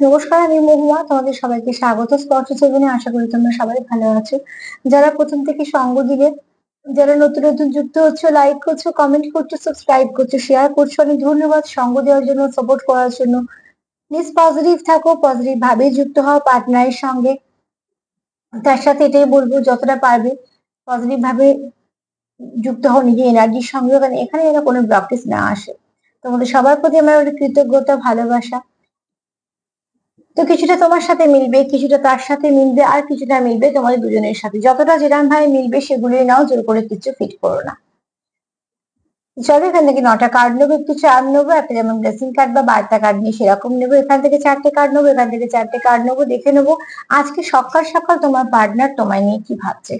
নমস্কার, আমি মহুয়া। তোমাদের সবাইকে স্বাগত। স্পর্শ জীবনে আশা করি তোমরা সবাই ভালো আছো। যারা প্রথম থেকে সঙ্গ দিলে যারা নতুন নতুন যুক্ত হচ্ছে লাইক করছ কমেন্ট করছ সাবস্ক্রাইব করছ শেয়ার করছ, অনেক ধন্যবাদ সঙ্গ দেওয়ার জন্য সাপোর্ট করার জন্য। প্লিজ পজিটিভ থাকো পজিটিভ ভাবে যুক্ত হও পার্টনারের সঙ্গে। তার সাথে এটাই বলব, যতটা পারবে পজিটিভ ভাবে যুক্ত হও, নিজের এনার্জির সঙ্গে এখানে যেন কোনো ব্লকেজ না আসে। তোমাদের সবার প্রতি আমার কৃতজ্ঞতা, ভালোবাসা। তো কিছুটা তোমার সাথে মিলবে, কিছুটা তার সাথে মিলবে, আর কিছুটা মিলবে তোমাদের দুজনের সাথে। যতটা যেরকম ভাবে মিলবে সেগুলোই নাও, জোর করে কিছু ফিট করো না। চলো এখান থেকে নটা কার্ড নেব, একটু চার নেব, একটা যেমন ব্লেসিং কার্ড বা বার্তা কার্ড নিয়ে সেরকম নেব। এখান থেকে চারটে কার্ড নেব, এখান থেকে চারটে কার্ড নেব, দেখে নেব আজকে সকাল সকাল তোমার পার্টনার তোমায় নিয়ে কি ভাবছে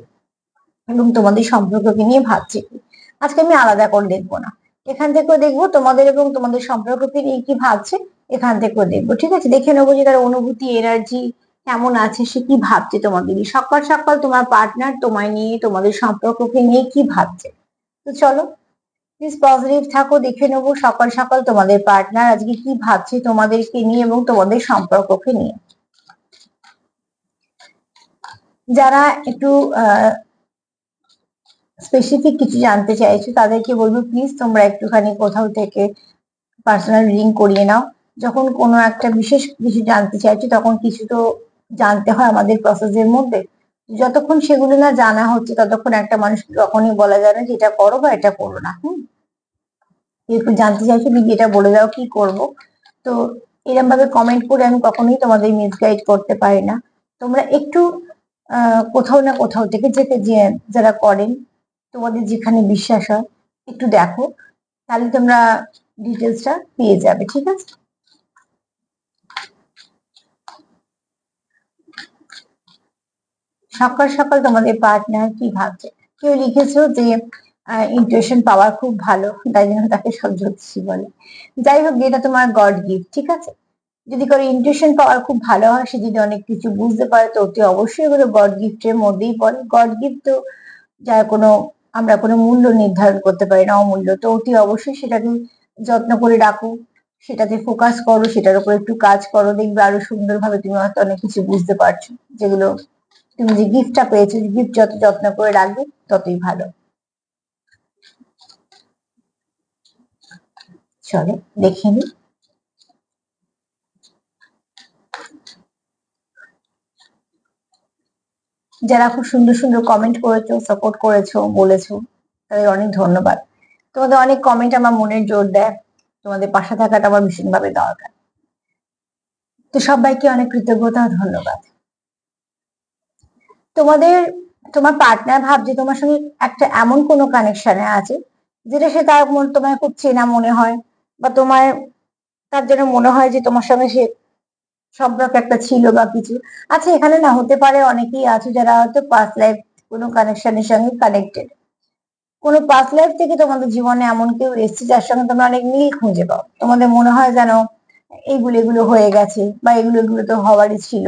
এবং তোমাদের সম্পর্ককে নিয়ে ভাবছে কি। আজকে আমি আলাদা করে দেখব না। এখান থেকেও দেখব তোমাদের এবং তোমাদের সম্পর্ককে নিয়ে কি ভাবছে। এখান থেকেও দেখব। ঠিক আছে? দেখে নেব যে তার অনুভূতি এনার্জি কেমন আছে, সে কি ভাবছে তোমাকে নিয়ে। সকাল সকাল তোমার পার্টনার তোমায় নিয়ে, তোমাদের সম্পর্ককে নিয়ে কি ভাবছে। তো চলো প্লিজ পজিটিভ থাকো, দেখে নেব সকাল সকাল তোমাদের পার্টনার আজকে কি ভাবছে তোমাদেরকে নিয়ে এবং তোমাদের সম্পর্ককে নিয়ে। যারা একটু স্পেসিফিক কিছু জানতে চাইছো, তাদেরকে বলব প্লিজ তোমরা একটুখানি কোথাও থেকে পার্সোনাল রিডিং করিয়ে নাও। যখন কোনো একটা বিশেষ কিছু জানতে চাইছো, তখন কিছু তো জানতে হয় আমাদের প্রসেসের মধ্যে। যতক্ষণ সেগুলো না জানা হচ্ছে, ততক্ষণ একটা মানুষ কখনই বলা যায় না যে এটা করো বা এটা করো না, হম? একটু জানতে চাইছো দিদি এটা বলে দাও, কি করব? তো এরকম ভাবে কমেন্ট করে আমি কখনোই তোমাদের মিসগাইড করতে পারি না। তোমরা একটু কোথাও না কোথাও থেকে যেতে যে যারা করেন, তোমাদের যেখানে বিশ্বাস হয়, একটু দেখো। তাহলে তোমরা ডিটেলসটা পেয়ে যাবে, ঠিক আছে? সকাল সকাল তোমাদের পার্টনার কি ভাবছে? কেউ লিখেছো যে ইন্টুয়েশন পাওয়ার খুব ভালো, তাই জন্য তাকে সব জ্যোতিষী বলে। যাই হোক যেটা তোমার গড গিফট ঠিক আছে? যদি করে ইন্টুয়েশন পাওয়ার খুব ভালো হয়, সে যদি অনেক কিছু বুঝতে পারে, তো অতি অবশ্যই এগুলো গড গিফটের মধ্যেই পড়ে। গড গিফট তো যার কোনো, আমরা কোনো মূল্য নির্ধারণ করতে পারি না, অমূল্য। তো অতি অবশ্যই সেটাকে যত্ন করে রাখো, সেটাতে ফোকাস করো, সেটার উপর একটু কাজ করো, দেখবে আরও সুন্দরভাবে তুমি হয়তো অনেক কিছু বুঝতে পারছ, যেগুলো তুমি যে গিফটটা পেয়েছ গিফট যত যত্ন করে রাখবে, ততই ভালো। চলো, দেখে নি। যারা খুব সুন্দর সুন্দর কমেন্ট করেছ সাপোর্ট করেছ, বলেছ, তাদের অনেক ধন্যবাদ। তোমাদের অনেক কমেন্ট আমার মনের জোর দেয়। তোমাদের পাশে থাকাটা আমার ভীষণভাবে দরকার। তো সবাইকে অনেক কৃতজ্ঞতা, ধন্যবাদ। তোমাদের, তোমার পার্টনার ভাবছে তোমার সঙ্গে একটা এমন কোনো কানেকশনে আছে, যেটা সে তার তোমার খুব চেনা মনে হয়, বা তোমার, তার যেন মনে হয় যে তোমার সঙ্গে সে সম্পর্ক একটা ছিল বা কিছু। আচ্ছা এখানে না হতে পারে অনেকেই আছে যারা হয়তো পাস্ট লাইফ কোনো কানেকশনের সঙ্গে কানেক্টেড কোনো পাস্ট লাইফ থেকে তোমাদের জীবনে এমন কেউ এসছে যার সঙ্গে তোমরা অনেক মিল খুঁজে পাও। তোমাদের মনে হয় যেন এইগুলো, এগুলো হয়ে গেছে, বা এগুলো এগুলো তো হওয়ারই ছিল।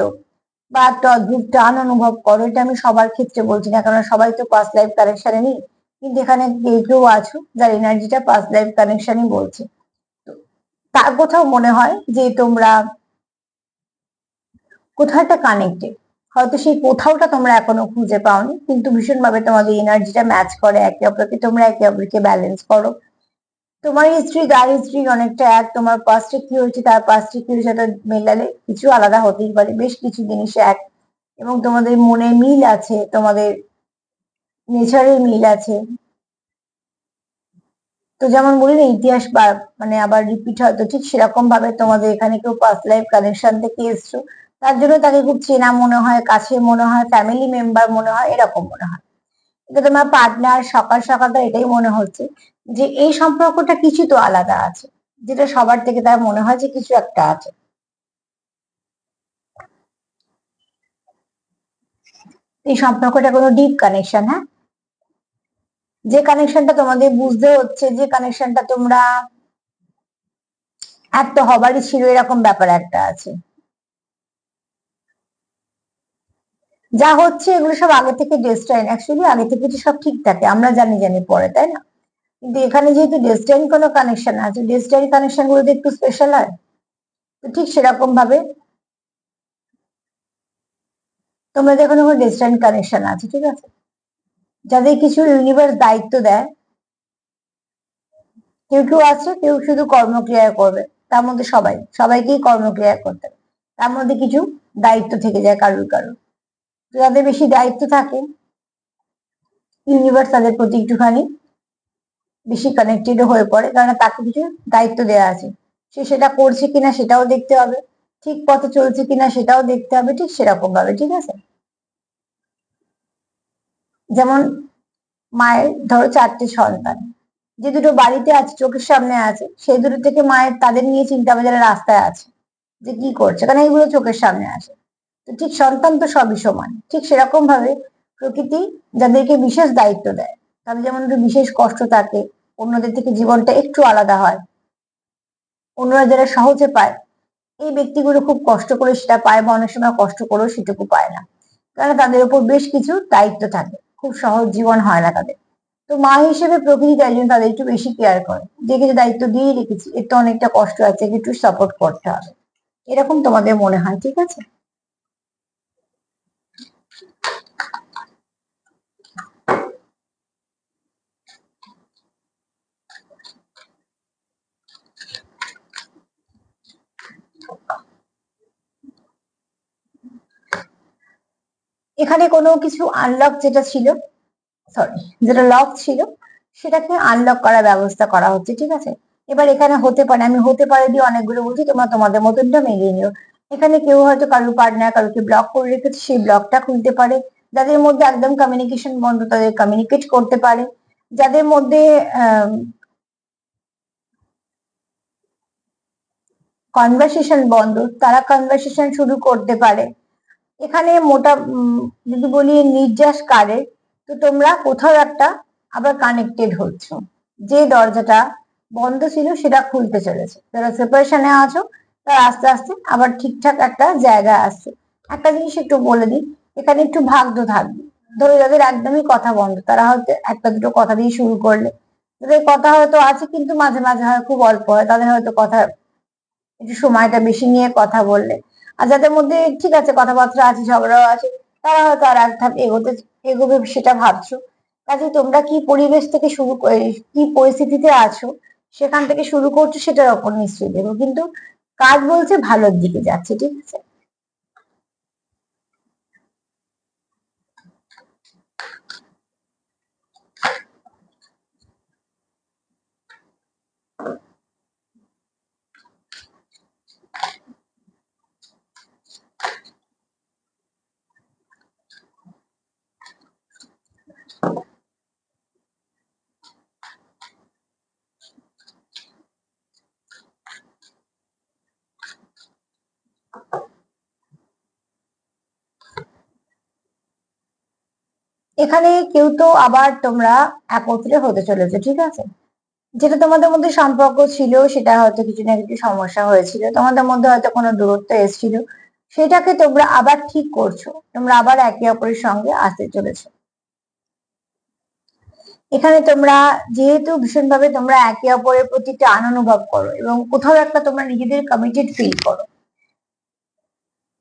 বা একটা অদ্ভুত টান অনুভব করো, এটা আমি সবার ক্ষেত্রে বলছি না কারণ সবাই তো পাস্ট লাইফ কানেকশনে নেই কিন্তু এখানে কেউ কেউ আছো, যার এনার্জিটা পাস্ট লাইফ কানেকশনই বলছে। তার কোথাও মনে হয় যে তোমরা কোথাও একটা কানেক্টেড হয়তো সেই কোথাওটা তোমরা এখনও খুঁজে পাওনি, কিন্তু ভীষণভাবে তোমাদের এনার্জিটা ম্যাচ করে একে অপরকে, তোমরা একে অপরকে ব্যালেন্স করো। তোমার হিস্ট্রি তার হিস্ট্রি অনেকটা এক। তোমার পাস্টে কি হয়েছে, তার পাস্টে কি হয়েছে, সেটা মেলালে কিছু আলাদা হতেই পারে। বেশ কিছু জিনিস এক। এবং তোমাদের মনে মিল আছে, তোমাদের নেচারের মিল আছে। তো যেমন বলি না, ইতিহাস মানে আবার রিপিট হয়তো ঠিক সেরকম ভাবে তোমাদের এখানে কেউ পাস্ট লাইফ কানেকশন থেকে এসছো। তার জন্য তাকে খুব চেনা মনে হয় কাছে মনে হয় ফ্যামিলি মেম্বার মনে হয়, এরকম মনে হয়। কিন্তু তোমার পার্টনার সকাল সকাল এটাই মনে হচ্ছে যে এই সম্পর্কটা কিছু তো আলাদা আছে, যেটা সবার থেকে তার মনে হয় যে কিছু একটা আছে। এই সম্পর্কটা কোনো ডিপ কানেকশন হ্যাঁ? যে কানেকশনটা তোমাদের বুঝতে হচ্ছে, যে কানেকশনটা তোমরা, এক তো হবারই ছিল এরকম ব্যাপার একটা আছে। যা হচ্ছে এগুলো সব আগে থেকে ডেস্টাইন অ্যাকচুয়ালি আগে থেকে তো সব ঠিক থাকে। আমরা জানি জানি পরে, তাই না? কিন্তু এখানে যেহেতু ডেস্টাইন কোনো কানেকশন আছে ডেস্টাইন কানেকশনগুলো একটু স্পেশাল হয়? তো ঠিক সেরকম ভাবে তোমরা যখন কোনো ডিস্ট্যান্ট কানেকশন আছে, ঠিক আছে? যাদের কিছু ইউনিভার্স দায়িত্ব দেয়, কেউ কেউ আছে, কেউ শুধু কর্মক্রিয়া করবে, তার মধ্যে সবাই, সবাইকেই কর্মক্রিয়া করতে তার মধ্যে কিছু দায়িত্ব থেকে যায় কারুর কারুর। যাদের বেশি দায়িত্ব থাকে ইউনিভার্স তাদের প্রতি একটুখানি বেশি কানেক্টেড হয়ে পড়ে, কারণ তাকে কিছু দায়িত্ব দেওয়া আছে। সে সেটা করছে কিনা সেটাও দেখতে হবে, ঠিক পথে চলছে কিনা সেটাও দেখতে হবে, ঠিক সেরকম ভাবে, ঠিক আছে? যেমন মায়ের, ধরো চারটে সন্তান, যে দুটো বাড়িতে আছে, চোখের সামনে আছে, সেই দুটো থেকে মায়ের তাদের নিয়ে চিন্তা ভাবনা রাস্তায় আছে, যে কি করছে? কারণ এইগুলো চোখের সামনে আসে। ঠিক সন্তান তো সবই সমান। ঠিক সেরকম ভাবে প্রকৃতি যাদেরকে বিশেষ দায়িত্ব দেয়, তাদের যেমন বিশেষ কষ্ট থাকে, অন্যদের থেকে জীবনটা একটু আলাদা হয়, অন্যরা যারা সহজে পায়, এই ব্যক্তিগুলো খুব কষ্ট করে সেটা পায় বা অনেক সময় কষ্ট করেও সেটুকু পায় না। কারণ তাদের উপর বেশ কিছু দায়িত্ব থাকে, খুব সহজ জীবন হয় না তাদের। তো মা হিসেবে প্রকৃতি তাই জন্য তাদের একটু বেশি কেয়ার করে। যে কিছু দায়িত্ব দিয়ে রেখেছি, এর তো অনেকটা কষ্ট আছে একটু সাপোর্ট করতে হবে। এরকম তোমাদের মনে হয়, ঠিক আছে? এখানে কোনো কিছু আনলক যেটা ছিল সরি যেটা লক ছিল, সেটাকে আনলক করার ব্যবস্থা করা হচ্ছে, ঠিক আছে? এবার এখানে হতে পারে, আমি হতে পারে দিয়ে অনেকগুলো বলছি, তোমরা তোমাদের মতনটা মিলিয়ে নিও। এখানে কেউ হয়তো কারোর পার্টনার কারোকে ব্লক করে রেখেছে, সেই ব্লকটা খুলতে পারে। যাদের মধ্যে একদম কমিউনিকেশন বন্ধ, তাদের কমিউনিকেট করতে পারে। যাদের মধ্যে কনভারসেশন বন্ধ, তারা কনভারসেশন শুরু করতে পারে। এখানে মোটা যদি বলি নির্যাস কারে, তো তোমরা কোথাও একটা আবার কানেক্টেড হচ্ছ। যে দরজাটা বন্ধ ছিল সেটা খুলতে চলেছে। যারা সেপারেশনে আছো, তার আস্তে আস্তে আবার ঠিকঠাক একটা জায়গা আসছে। একটা জিনিস একটু বলে দিই, এখানে একটু ভাগ্য থাকবে। ধরো যাদের একদমই কথা বন্ধ, তারা হয়তো একটা দুটো কথা দিয়ে শুরু করলে। যাদের কথা হয়তো আছে, কিন্তু মাঝে মাঝে হয় খুব অল্প হয়। তাদের হয়তো কথা, একটু সময়টা বেশি নিয়ে কথা বললে। আর যাদের মধ্যে ঠিক আছে কথাবার্তা আছে, ঝগড়াও আছে, তারা হয়তো আর এক ধাপ এগোতে এগোবে সেটা ভাবছ। কাজে তোমরা কি পরিবেশ থেকে শুরু কি পরিস্থিতিতে আছো, সেখান থেকে শুরু করছ, সেটার ওপর নিশ্চয়ই দেবো কিন্তু কাজ বলছে ভালোর দিকে যাচ্ছে, ঠিক আছে? এখানে কেউ তো আবার তোমরা একত্রে হতে চলেছে, ঠিক আছে? যেটা তোমাদের মধ্যে সম্পর্ক ছিল, সেটা হয়তো কিছু না কিছু সমস্যা হয়েছিল, তোমাদের মধ্যে হয়তো কোনো দূরত্ব এসেছিল, সেটাকে তোমরা আবার ঠিক করছ, তোমরা আবার একে অপরের সঙ্গে আসতে চলেছো। এখানে তোমরা যেহেতু ভীষণভাবে তোমরা একে অপরের প্রতি টান অনুভব করো এবং কোথাও একটা তোমরা নিজেদের কমিটেড ফিল করো,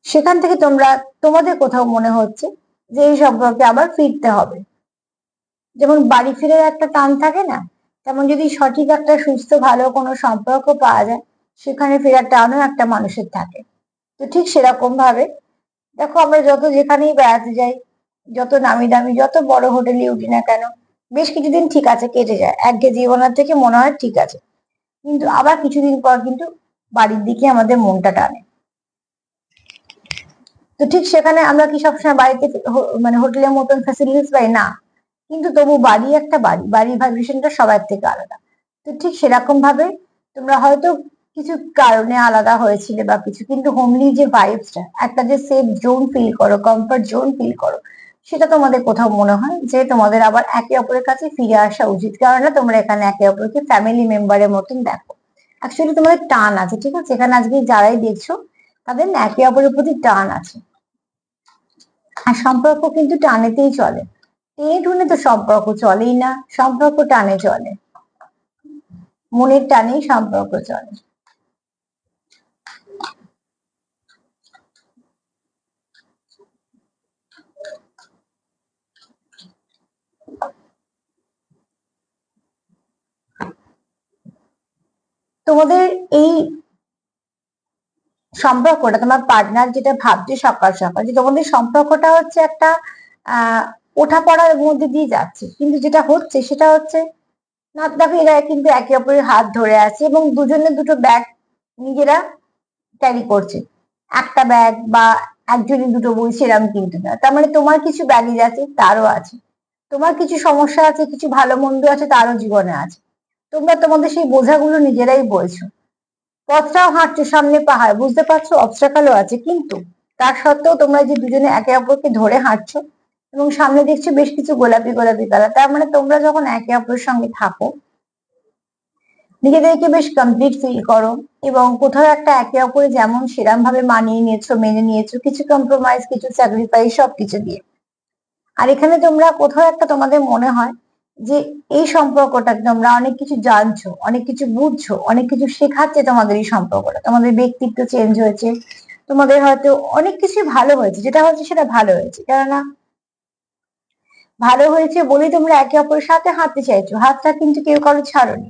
সেখান থেকে তোমরা, তোমাদের কোথাও মনে হচ্ছে যে এই সম্পর্কে আবার ফিরতে হবে। যেমন বাড়ি ফিরে একটা টান থাকে না, তেমন যদি সঠিক একটা, সুস্থ, ভালো কোনো সম্পর্ক পাওয়া যায়, সেখানে ফেরার টানও একটা মানুষের থাকে। তো ঠিক সেরকম ভাবে দেখো আমরা যত যেখানেই বেড়াতে যাই, যত নামি দামি, যত বড় হোটেলে উঠি না কেন, বেশ কিছুদিন ঠিক আছে, কেটে যায়। একঘে জীবনের থেকে মনে হয় ঠিক আছে। কিন্তু আবার কিছুদিন পর কিন্তু বাড়ির দিকে আমাদের মনটা টানে। তো ঠিক সেখানে আমরা কি সবসময় বাড়িতে মানে হোটেলের মতন ফ্যাসিলিটিস পাই? না। কিন্তু তবু বাড়ি একটা বাড়ি। বাড়ির ভাইব্রেশনটা সবার থেকে আলাদা। তো ঠিক সেরকম ভাবে তোমরা হয়তো কিছু কারণে আলাদা হয়েছিল বা কিছু, কিন্তু হোমলি যে ভাইবসটা একটা যে সেফ জোন ফিল করো কমফর্ট জোন ফিল করো, সেটা তোমাদের কোথাও মনে হয়? যে তোমাদের আবার একে অপরের কাছে ফিরে আসা উচিত। কারণ না তোমরা এখানে একে অপরকে ফ্যামিলি মেম্বারের মতন দেখো। অ্যাকচুয়ালি তোমাদের টান আছে, ঠিক আছে? এখানে আজকে যারাই দেখছ, তাদের একে অপরের প্রতি টান আছে। আর সম্পর্ক কিন্তু টানেতেই চলে। টেনে টুনে তো সম্পর্ক চলেই না, সম্পর্ক টানে চলে। মনের টানেই সম্পর্ক চলে। তোমাদের এই সম্পর্কটা, তোমার পার্টনার যেটা ভাবছে সকাল সকাল, যে তোমাদের সম্পর্কটা হচ্ছে একটা, আহ, ওঠা পড়ার মধ্যে দিয়ে যাচ্ছে। কিন্তু যেটা হচ্ছে সেটা হচ্ছে না দেখো এরা কিন্তু একে অপরের হাত ধরে আছে এবং দুজনে দুটো ব্যাগ নিজেরা ক্যারি করছে। একটা ব্যাগ বা একজনই দুটো বই সেরাম কিন্তু না। তার মানে তোমার কিছু ব্যাগেজ আছে, তারও আছে। তোমার কিছু সমস্যা আছে, কিছু ভালো মন্দ আছে, তারও জীবনে আছে। তোমরা তোমাদের সেই বোঝাগুলো নিজেরাই বলছো। পথটাও হাঁটছো সামনে পাহাড়, বুঝতে পারছ? অবস্ট্রাকালও আছে, কিন্তু তার সত্ত্বেও তোমরা যে দুজনে একে অপরকে ধরে হাঁটছো এবং সামনে দেখছ বেশ কিছু গোলাপি গোলাপি কালার, তার মানে তোমরা যখন একে অপরের সঙ্গে থাকো, নিজেদেরকে বেশ কমপ্লিট ফিল করো এবং কোথাও একটা একে অপরে যেমন সেরাম ভাবে মানিয়ে নিয়েছো, মেনে নিয়েছো, কিছু কম্প্রোমাইজ কিছু স্যাক্রিফাইস সবকিছু দিয়ে। আর এখানে তোমরা কোথাও একটা তোমাদের মনে হয় যে এই সম্পর্কটা তোমরা অনেক কিছু জানছো, অনেক কিছু বুঝছ, অনেক কিছু শেখাচ্ছে তোমাদের এই সম্পর্কটা। তোমাদের ব্যক্তিত্ব চেঞ্জ হয়েছে, তোমাদের হয়তো অনেক কিছু ভালো হয়েছে। যেটা হচ্ছে সেটা ভালো হয়েছে। কেননা ভালো হয়েছে বলেই তোমরা একে অপরের সাথে হাঁটতে চাইছো। হাতটা কিন্তু কেউ কারও ছাড়োনি।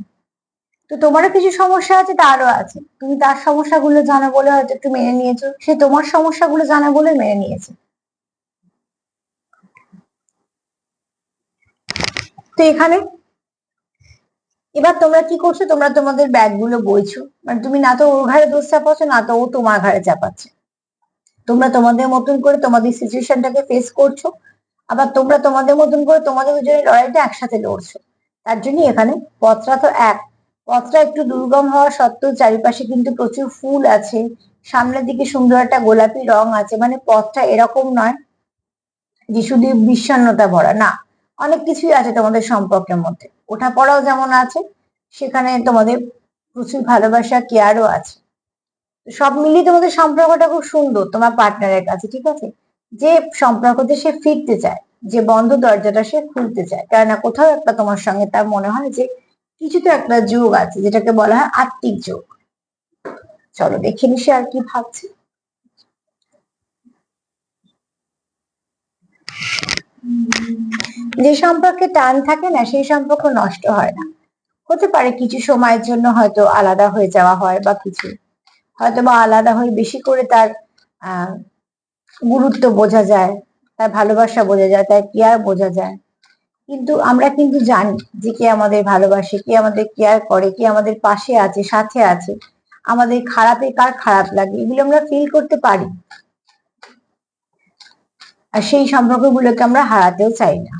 তো তোমারও কিছু সমস্যা আছে, তারও আছে। তুমি তার সমস্যাগুলো জানো বলে হয়তো একটু মেনে নিয়েছো। সে তোমার সমস্যাগুলো জানা বলে মেনে নিয়েছে। তো এখানে এবার তোমরা কি করছ? তোমরা তোমাদের ব্যাগগুলো বইছো। মানে তুমি না তো ওর ঘাড়ে দোষ চাপাচ্ছ, না তো ও তোমার ঘাড়ে চাপাচ্ছে। তোমরা তোমাদের মতন করে তোমাদের সিচুয়েশনটাকে ফেস করছ। আবার তোমরা তোমাদের মতন করে তোমাদের দুজনের লড়াইটা একসাথে লড়ছো। তার জন্য এখানে পথটা তো এক। পথটা একটু দুর্গম হওয়া সত্ত্বেও চারিপাশে কিন্তু প্রচুর ফুল আছে। সামনের দিকে সুন্দর একটা গোলাপি রং আছে। মানে পথটা এরকম নয় যে শুধু বিষণ্ণতা ভরা, না। অনেক কিছুই আছে তোমাদের সম্পর্কের মধ্যে। ওঠা পড়াও যেমন আছে, সেখানে তোমাদের প্রচুর ভালোবাসা কেয়ারও আছে। সব মিলিয়ে তোমাদের সম্পর্কটা খুব সুন্দর, তোমার পার্টনারের কাছে, ঠিক আছে? যে সম্পর্কতে সে ফিরতে চায়, যে বন্ধ দরজাটা সে খুলতে চায়, কেননা কোথাও একটা তোমার সঙ্গে তার মনে হয় যে কিছু তো একটা যোগ আছে, যেটাকে বলা হয় আত্মিক যোগ। চলো দেখে নি সে আর কি ভাবছে। যে সম্পর্কে টান থাকে না, সেই সম্পর্ক নষ্ট হয় না। হতে পারে কিছু সময়ের জন্য হয়তো আলাদা হয়ে যাওয়া হয় বা কিছু। হয়তো বা আলাদা হয়ে বেশি করে তার গুরুত্ব বোঝা যায়, তার ভালোবাসা বোঝা যায়, তার কেয়ার বোঝা যায়। কিন্তু আমরা কিন্তু জানি যে কে আমাদের ভালোবাসে, কে আমাদের কেয়ার করে, কে আমাদের পাশে আছে, সাথে আছে। আমাদের খারাপে কার খারাপ লাগে, এগুলো আমরা ফিল করতে পারি। আর সেই সম্পর্কগুলোকে আমরা হারাতেও চাই না।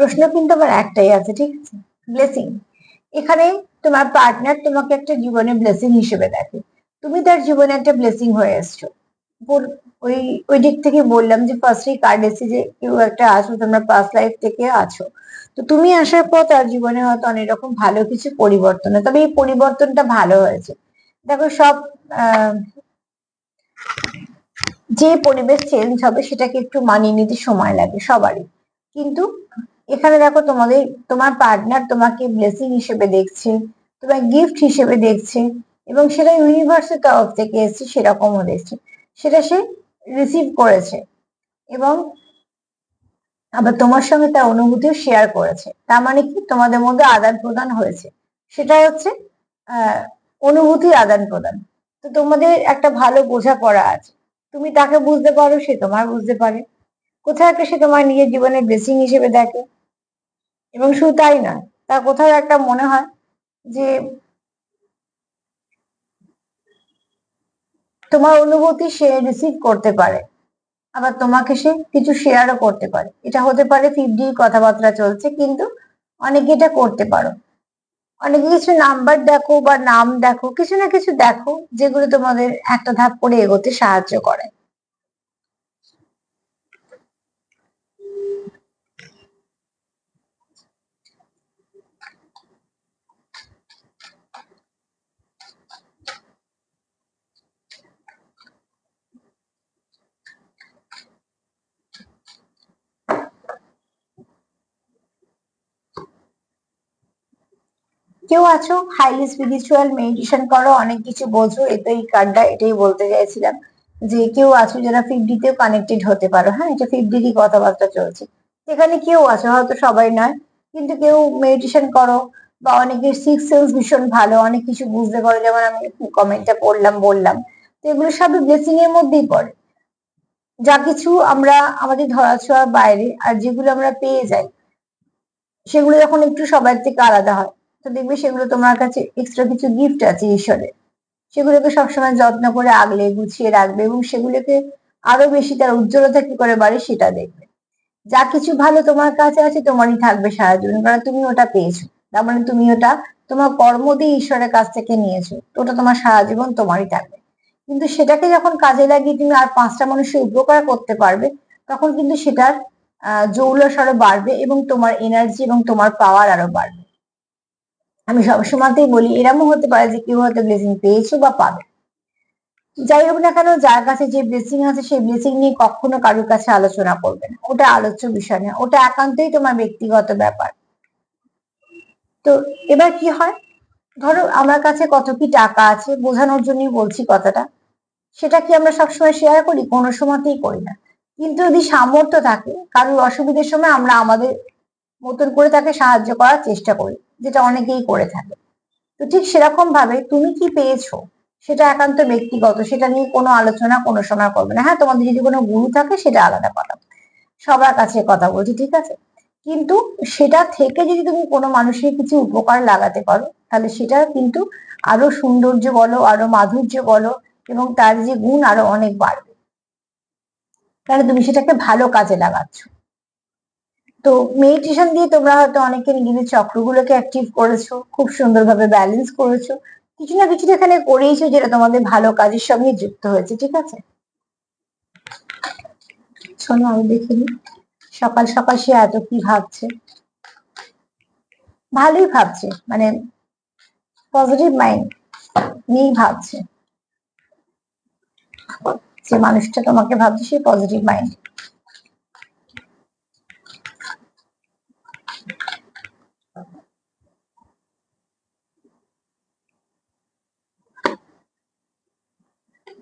প্রশ্ন কিন্তু আমার একটাই আছে, ঠিক আছে? ব্লেসিং এখানে তোমার পার্টনার তোমাকে একটা জীবনে ব্লেসিং হিসেবে দেখে। তুমি তার জীবনে একটা ব্লেসিং হয়ে এসছো। ওই ওই দিক থেকে বললাম যে কার্ড এসে যে কেউ একটা তোমরা লাইফ থেকে আছো। তো তুমি আসার পর তার জীবনে হয়তো অনেক রকম ভালো কিছু পরিবর্তন তবে এই পরিবর্তনটা ভালো হয়েছে। দেখো সব যে পরিবেশ চেঞ্জ হবে সেটাকে একটু মানিয়ে নিতে সময় লাগে সবারই। কিন্তু এখানে দেখো তোমাদের, তোমার পার্টনার তোমাকে ব্লেসিং হিসেবে দেখছে, তোমার গিফট হিসেবে দেখছে, এবং সেটা ইউনিভার্সের তরফ থেকে এসছে সেরকমও দেখছে সেটা সে রিসিভ করেছে, এবং আবার তোমার সঙ্গে তার অনুভূতিও শেয়ার করেছে। তার মানে কি? তোমাদের মধ্যে আদান প্রদান হয়েছে। সেটা হচ্ছে অনুভূতির আদান প্রদান। তো তোমাদের একটা ভালো বোঝাপড়া আছে। তুমি তাকে বুঝতে পারো, সে তোমার বুঝতে পারে। কোথাও একটা সে তোমার নিজের জীবনের ব্লেসিং হিসেবে দেখে। এবং শুধু তাই নয়, তার কোথাও একটা মনে হয় যে তোমার অনুভূতি সে রিসিভ করতে পারে, আবার তোমাকে সে কিছু শেয়ারও করতে পারে। এটা হতে পারে ফিফটি কথাবার্তা চলছে, কিন্তু অনেকে এটা করতে পারো। অনেকে কিছু নাম্বার দেখো বা নাম দেখো, কিছু না কিছু দেখো, যেগুলো তোমাদের একটা ধাপ করে এগোতে সাহায্য করে। কেউ আছো? হাইলি স্পিরিচুয়াল মেডিটেশন করো, অনেক কিছু বোঝো এতো এই কার্ডটা এটাই বলতে চাইছিলাম। যে কেউ আছো যারা ফিফডিতেও কানেক্টেড হতে পারো। হ্যাঁ এটা ফিফডিরই কথাবার্তা চলছে। সেখানে কেউ আছো, হয়তো সবাই নয়, কিন্তু কেউ মেডিটেশন করো বা অনেকের সিক্স সেন্স ভীষণ ভালো, অনেক কিছু বুঝতে পারো, যেমন আমি কমেন্টটা পড়লাম, বললাম। তো এগুলো সবই ব্লেসিং এর মধ্যেই পড়ে। যা কিছু আমরা আমাদের ধরাছোঁয়ার বাইরে আর যেগুলো আমরা পেয়ে যাই, সেগুলো যখন একটু সবার থেকে আলাদা হয় তো দেখবে সেগুলো তোমার কাছে এক্সট্রা কিছু গিফট আছে ঈশ্বরের। সেগুলোকে সবসময় যত্ন করে আগলে গুছিয়ে রাখবে এবং সেগুলোকে আরও বেশি তার উজ্জ্বলতা কি করে বাড়ে সেটা দেখবে। যা কিছু ভালো তোমার কাছে আছে তোমারই থাকবে সারা জীবন কারণ তুমি ওটা পেয়েছ। তার মানে তুমি ওটা তোমার কর্ম দিয়ে ঈশ্বরের কাছ থেকে নিয়েছো, ওটা তোমার সারা জীবন তোমারই থাকবে। কিন্তু সেটাকে যখন কাজে লাগিয়ে তুমি আর পাঁচটা মানুষের উপকার করতে পারবে, তখন কিন্তু সেটার, আহ জৌলস আরও বাড়বে এবং তোমার এনার্জি এবং তোমার পাওয়ার আরও বাড়বে। আমি সবসময়তেই বলি, এরমও হতে পারে যে কেউ হয়তো ব্লেসিং পেয়েছ বা পাবে। যাই হোক না কেন, যার কাছে যে ব্লেসিং আছে, সেই ব্লেসিং নিয়ে কখনো কারোর কাছে আলোচনা করবে না। ওটা আলোচ্য বিষয় না ওটা একান্তই তোমার ব্যক্তিগত ব্যাপার। তো এবার কি হয়? ধরো আমার কাছে কত কি টাকা আছে, বোঝানোর জন্যই বলছি কথাটা। সেটা কি আমরা সবসময় শেয়ার করি? কোনো সময়তেই করি না। কিন্তু যদি সামর্থ্য থাকে, কারোর অসুবিধার সময় আমরা আমাদের মতন করে তাকে সাহায্য করার চেষ্টা করি, যেটা অনেকেই করে থাকে। তো ঠিক সেরকম ভাবে তুমি কি পেয়েছ সেটা একান্ত ব্যক্তিগত, সেটা নিয়ে কোনো আলোচনা, কোনো সময় করবে না। হ্যাঁ তোমাদের যদি কোনো গুরু থাকে সেটা আলাদা কথা। সবার কাছে কথা বলছি, ঠিক আছে? কিন্তু সেটা থেকে যদি তুমি কোনো মানুষের কিছু উপকার লাগাতে পারো, তাহলে সেটা কিন্তু আরও সৌন্দর্য বলো, আরও মাধুর্য বলো, এবং তার যে গুণ আরও অনেক বাড়বে। কারণ তুমি সেটাকে ভালো কাজে লাগাচ্ছ। তো মেডিটেশন দিয়ে তোমরা হয়তো অনেকে নিজেদের চক্রগুলোকে অ্যাক্টিভ করেছ, খুব সুন্দরভাবে ব্যালেন্স করেছ। কিছু না কিছু এখানে করেইছো যেটা তোমাদের ভালো কাজের সঙ্গে যুক্ত হয়েছে, ঠিক আছে? শোনো, আমি দেখিনি সকাল সকাল সে এত কি ভাবছে? ভালোই ভাবছে মানে পজিটিভ মাইন্ড নিয়েই ভাবছে। যে মানুষটা তোমাকে ভাবছে সে পজিটিভ মাইন্ড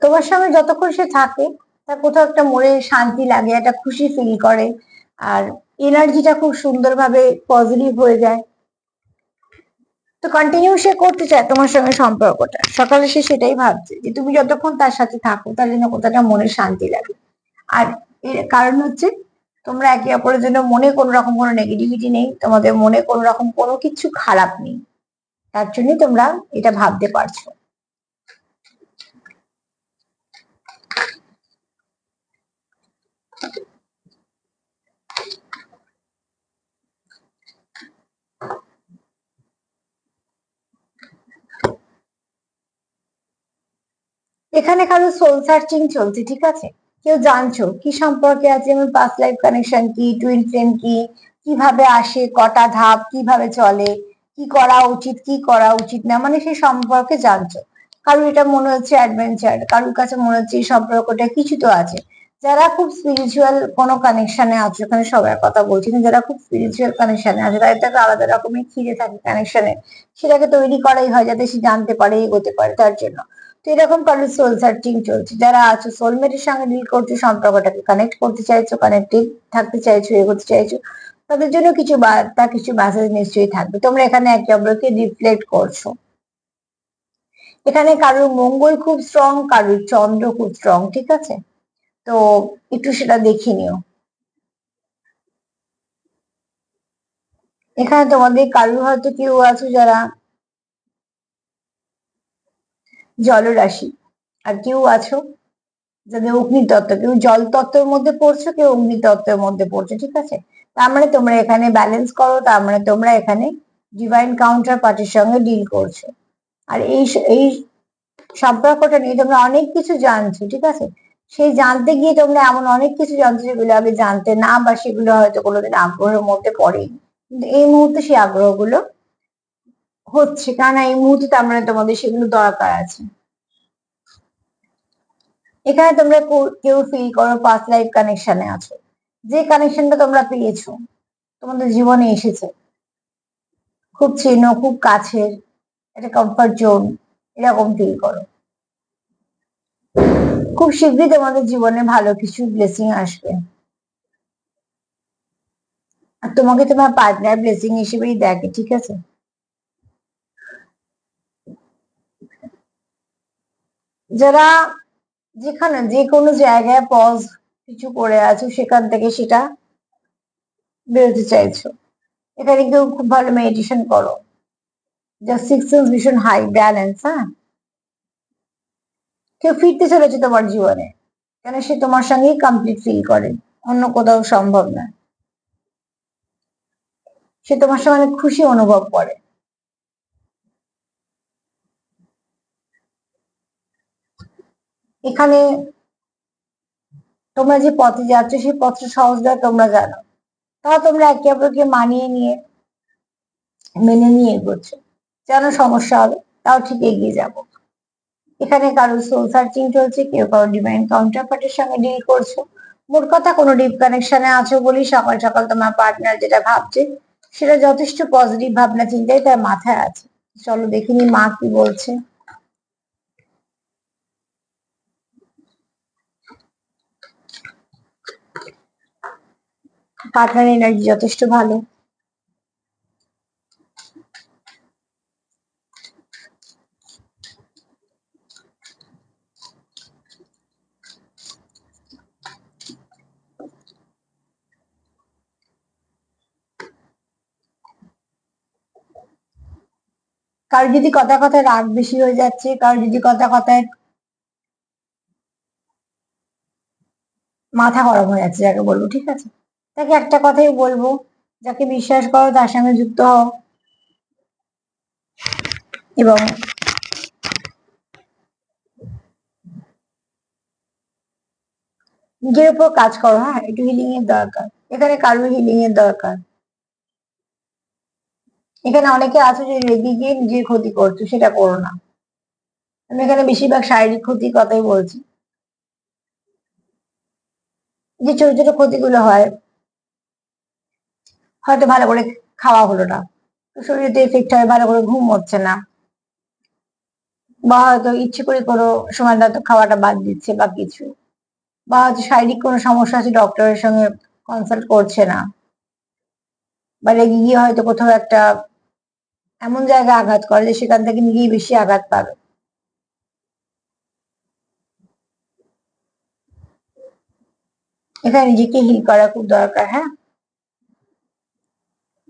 তোমার সঙ্গে যতক্ষণ সে থাকে, তার কোথাও একটা মনে শান্তি লাগে, একটা খুশি ফিল করে, আর এনার্জিটা খুব সুন্দরভাবে পজিটিভ হয়ে যায়। তো কন্টিনিউ সে করতে চায় তোমার সঙ্গে সম্পর্কটা। সকালে সে সেটাই ভাবছে যে তুমি যতক্ষণ তার সাথে থাকো, তার জন্য কোথাটা মনে শান্তি লাগে। আর এর কারণ হচ্ছে, তোমরা একে অপরের জন্য মনে কোনো রকম কোনো নেগেটিভিটি নেই, তোমাদের মনে কোনো রকম কোনো কিছু খারাপ নেই। তার জন্যই তোমরা এটা ভাবতে পারছ। এখানে কারও সোল সার্চিং চলছে, ঠিক আছে? কেউ জানছো কি সম্পর্কে আছে যেমন পাস্ট লাইফ কানেকশন কি টুইন ফ্লেম কি, কীভাবে আসে, কটা ধাপ, কীভাবে চলে, কি করা উচিত, কি করা উচিত না মানে সেই সম্পর্কে জানছো। কারোর এটা মনে হচ্ছে অ্যাডভেঞ্চার কারোর কাছে মনে হচ্ছে এই সম্পর্কটা কিছু তো আছে। যারা খুব স্পিরিচুয়াল কোনো কানেকশনে আছে ওখানে সবার কথা বলছি না যারা খুব স্পিরিচুয়াল কানেকশনে আছে, তাদের একটা আলাদা রকমের খিদে থাকে কানেকশনে সেটাকে তৈরি করাই হয় যাতে সে জানতে পারে, এগোতে পারে তার জন্য। তো এরকম কারোর সোল সার্চিং চলছে। যারা আছো সোলমেটের সঙ্গে ডিল করছ, সম্পর্কটাকে কানেক্ট করতে চাইছো কানেক্টেড থাকতে চাইছো, এগোতে চাইছো, তাদের জন্য কিছু বার্তা, কিছু মেসেজ নিশ্চয়ই থাকবে। তোমরা এখানে একে অপরকে রিফ্লেক্ট করছ। এখানে কারোর মঙ্গল খুব স্ট্রং কারোর চন্দ্র খুব স্ট্রং ঠিক আছে? তো একটু সেটা দেখে নিও। এখানে তোমাদের কারোর হয়তো কেউ আছে যারা জলরাশি। আর কেউ আছো? যাদের অগ্নিতত্ত্ব, কেউ জল তত্ত্বের মধ্যে পড়ছো, কেউ অগ্নিতত্ত্বের মধ্যে পড়ছো, ঠিক আছে? তার মানে তোমরা এখানে ব্যালেন্স করো, তার মানে তোমরা এখানে ডিভাইন কাউন্টার পার্টির সঙ্গে ডিল করছ। আর এই এই সম্পর্কটা নিয়ে তোমরা অনেক কিছু জানছো, ঠিক আছে? সেই জানতে গিয়ে তোমরা এমন অনেক কিছু জানছো যেগুলো আগে জানতে না বা সেগুলো হয়তো কোনোদিন আগ্রহের মধ্যে পড়েনি। কিন্তু এই মুহূর্তে সেই আগ্রহগুলো হচ্ছে, কারণ এই মুহূর্তে মানে তোমাদের সেগুলো দরকার আছে। এখানে তোমরা কেউ ফিল করো পাস্ট লাইফ কানেকশনে আছো। যে কানেকশনটা তোমরা পেয়েছ, তোমাদের জীবনে এসেছে। খুব চেনো খুব কাছের, একটা কমফর্ট জোন এরকম ফিল করো। খুব শীঘ্রই তোমাদের জীবনে ভালো কিছু ব্লেসিং আসবে। আর তোমাকে তোমার পার্টনার ব্লেসিং হিসেবেই দেখে, ঠিক আছে? যারা যেখানে যে কোনো জায়গায় পজ কিছু করে আছো, সেখান থেকে সেটা বেরোতে চাইছো। এখানে কেউ খুব ভালো মেডিটেশন করো। যা সিক্স সেন্স ভীষণ হাই ব্যালেন্স হ্যাঁ? কেউ ফিরতে চলেছে তোমার জীবনে, কেন সে তোমার সঙ্গেই কমপ্লিট ফিল করে, অন্য কোথাও সম্ভব না। সে তোমার সঙ্গে অনেক খুশি অনুভব করে। এখানে তোমরা যে পথে যাচ্ছ, সেই পথটা সহজ নয় তোমরা জানো। তাও তোমরা একে অপরকে মানিয়ে নিয়ে, মেনে নিয়ে এগোচ্ছ। যেন সমস্যা হবে, তাও ঠিক এগিয়ে যাব। এখানে কারও সোল সার্চিং চলছে, কেউ কারও ডিভাইন কাউন্টার পার্টির সঙ্গে ডিল করছ। মোট কথা কোনো ডিপ কানেকশনে আছো বলেই সকাল সকাল তোমার পার্টনার যেটা ভাবছে, সেটা যথেষ্ট পজিটিভ ভাবনা চিন্তাই তার মাথায় আছে। চলো দেখিনি মা কি বলছে। পার্টনার এনার্জি যথেষ্ট ভালো। কারও যদি কথা কথায় রাগ বেশি হয়ে যাচ্ছে, কারও যদি কথা কথায় মাথা গরম হয়ে যাচ্ছে, যাকে বলব, ঠিক আছে? তাকে একটা কথাই বলব, যাকে বিশ্বাস করো তার সঙ্গে যুক্ত হও। এবং নিজের উপর কাজ করো হ্যাঁ? একটু হিলিং এর দরকার। এখানে কারও হিলিং এর দরকার। এখানে অনেকে আছে যে রেগে গিয়ে নিজের ক্ষতি করছ, সেটা করো না। আমি এখানে বেশিরভাগ শারীরিক ক্ষতির কথাই বলছি। যে ছোট ছোট ক্ষতিগুলো হয় হয়তো ভালো করে খাওয়া হলো না। শরীরে এফেক্ট হয় ভালো করে ঘুম হচ্ছে না। বা হয়তো ইচ্ছে করে কোনো সময় হয়তো খাওয়াটা বাদ দিচ্ছে বা কিছু। বা হয়তো শারীরিক কোনো সমস্যা আছে ডক্টরের সঙ্গে কনসাল্ট করছে না। বা রেগে গিয়ে হয়তো কোথাও একটা এমন জায়গায় আঘাত করে যে সেখান থেকে নিজেই বেশি আঘাত পাবে। এখানে নিজেকে হিল করা খুব দরকার হ্যাঁ?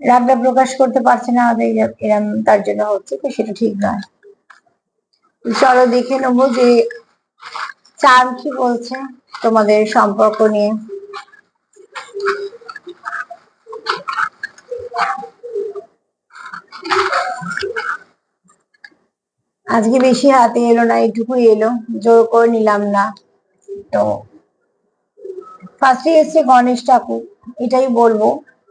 রাগটা প্রকাশ করতে পারছে না এরম তার জন্য হচ্ছে তো সেটা ঠিক নয়। চলো দেখে নেব যে চান কি বলছে তোমাদের সম্পর্ক নিয়ে। আজকে বেশি হাতে এলো না, এইটুকু এলো, জোর করে নিলাম না। তো ফার্স্টে এসছে গণেশ ঠাকুর, এটাই বলব।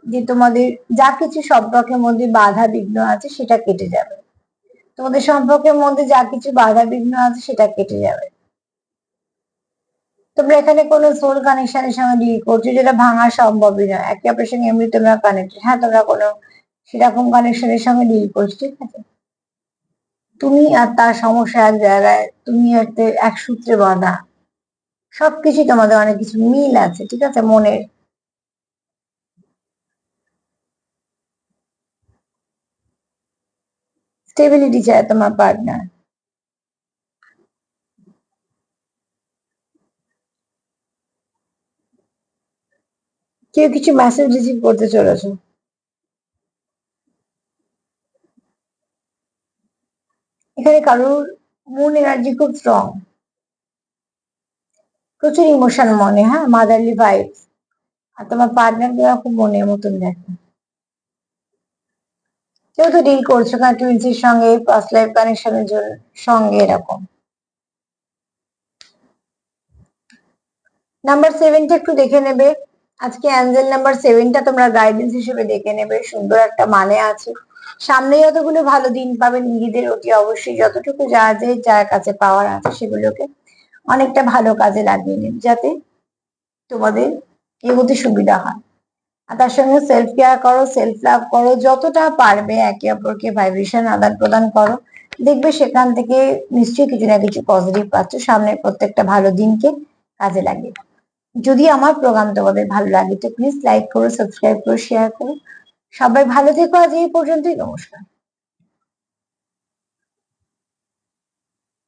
যে তোমাদের যা কিছু সম্পর্কের মধ্যে বাধা বিঘ্ন আছে সেটা কেটে যাবে। তোমাদের সম্পর্কের মধ্যে যা কিছু বাধা বিঘ্ন আছে সেটা কেটে যাবে। তোমরা এখানে কোনো সোল কানেকশনের সঙ্গে ডিল করছ, যেটা ভাঙা সম্ভবই নয়। একে অপরের সঙ্গে এমনি তোমরা কানেক্টেড হ্যাঁ তোমরা কোনো সেরকম কানেকশনের সঙ্গে ডিল করছ, ঠিক আছে? তুমি আর তার সমস্যা এক জায়গায়, তুমি এক সূত্রে বাঁধা। সবকিছু তোমাদের অনেক কিছু মিল আছে, ঠিক আছে? মনের স্টেবিলিটি চায় তোমার পার্টনার কেউ কিছু মেসেজ রিসিভ করতে চলেছো এখানে কারোর মন এনার্জি খুব স্ট্রং প্রচুর ইমোশন মনে হ্যাঁ? মাদারলি ভাইব আর তোমার পার্টনার দেওয়া খুব মনের মতন দেখে। কেউ তো ডিল করছ, কারণ টুইন্সের সঙ্গে ফার্স্ট লাইফ কানেকশনের জন্য, সঙ্গে এরকম। নাম্বার সেভেনটা একটু দেখে নেবে। আজকে অ্যাঞ্জেল নাম্বার সেভেনটা তোমরা গাইডেন্স হিসেবে দেখে নেবে। সুন্দর একটা মানে আছে। সামনে যতগুলো ভালো দিন পাবে। নিজেদের অতি অবশ্যই যতটুকু যা যে যার কাছে পাওয়ার আছে সেগুলোকে অনেকটা ভালো কাজে লাগিয়ে নেবে, যাতে তোমাদের এগোতে সুবিধা হয়। তার সঙ্গে সেলফ কেয়ার করো সেলফ লাভ করো, যতটা পারবে একে অপরকে ভাইব্রেশন আদান প্রদান করো। দেখবে সেখান থেকে নিশ্চয়ই কিছু না কিছু পজিটিভ পাচ্ছ। সামনে প্রত্যেকটা ভালো দিনকে কাজে লাগে যদি আমার প্রোগ্রাম তোমাদের ভালো লাগে তো প্লিজ লাইক করো সাবস্ক্রাইব করো শেয়ার করো। সবাই ভালো থেকো। আজ এই পর্যন্তই নমস্কার।